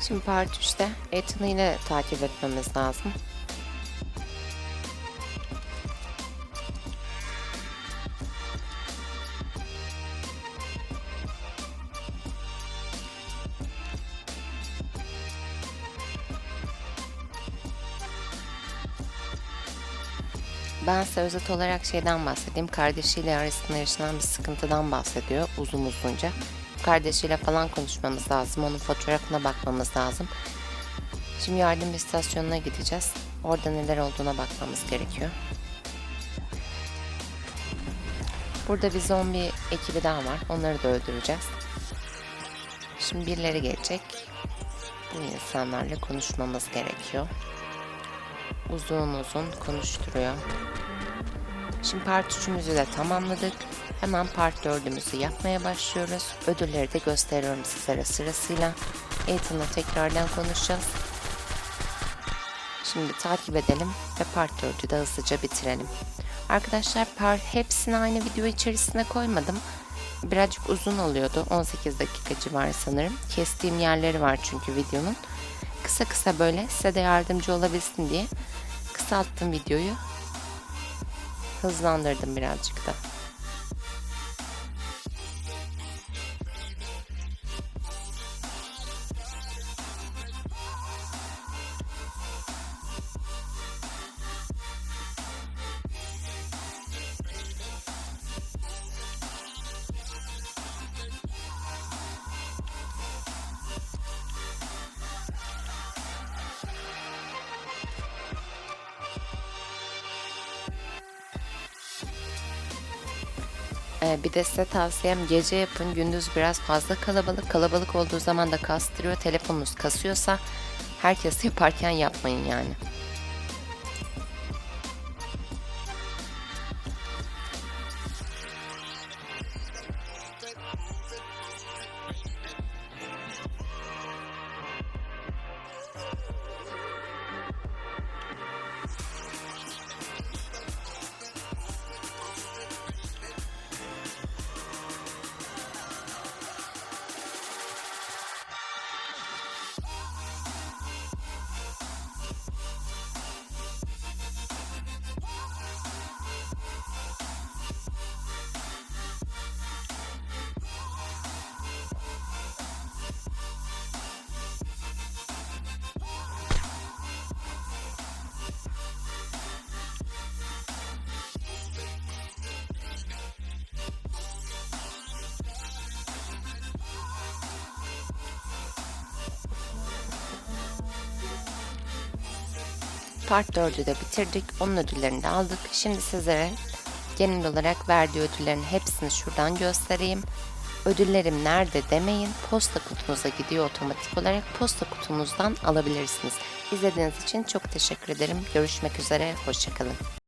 Şimdi part 3'te Ethan'ı yine takip etmemiz lazım. Ben size özet olarak şeyden bahsedeyim. Kardeşiyle arasında yaşanan bir sıkıntıdan bahsediyor uzun uzunca. Kardeşiyle falan konuşmamız lazım. Onun fotoğrafına bakmamız lazım. Şimdi yardım istasyonuna gideceğiz. Orada neler olduğuna bakmamız gerekiyor. Burada bir zombi ekibi daha var. Onları da öldüreceğiz. Şimdi birileri gelecek. Bu insanlarla konuşmamız gerekiyor. Uzun uzun konuşturuyor. Şimdi part 3'ümüzü de tamamladık. Hemen part 4'ümüzü yapmaya başlıyoruz. Ödülleri de gösteriyorum sizlere sırasıyla. Ethan'la tekrardan konuşacağız. Şimdi takip edelim ve part 4'ü de hızlıca bitirelim. Arkadaşlar part hepsini aynı video içerisine koymadım. Birazcık uzun oluyordu. 18 dakika civarı sanırım. Kestiğim yerleri var çünkü videonun. Kısa kısa böyle size de yardımcı olabilsin diye kısalttım videoyu. Hızlandırdım birazcık da. Ee, bir de size tavsiyem gece yapın. Gündüz biraz fazla kalabalık. Kalabalık olduğu zaman da kastırıyor. Telefonunuz kasıyorsa herkes yaparken yapmayın yani. Part 4'ü de bitirdik. Onun ödüllerini de aldık. Şimdi sizlere genel olarak verdiği ödüllerin hepsini şuradan göstereyim. Ödüllerim nerede demeyin. Posta kutunuza gidiyor otomatik olarak. Posta kutunuzdan alabilirsiniz. İzlediğiniz için çok teşekkür ederim. Görüşmek üzere. Hoşçakalın.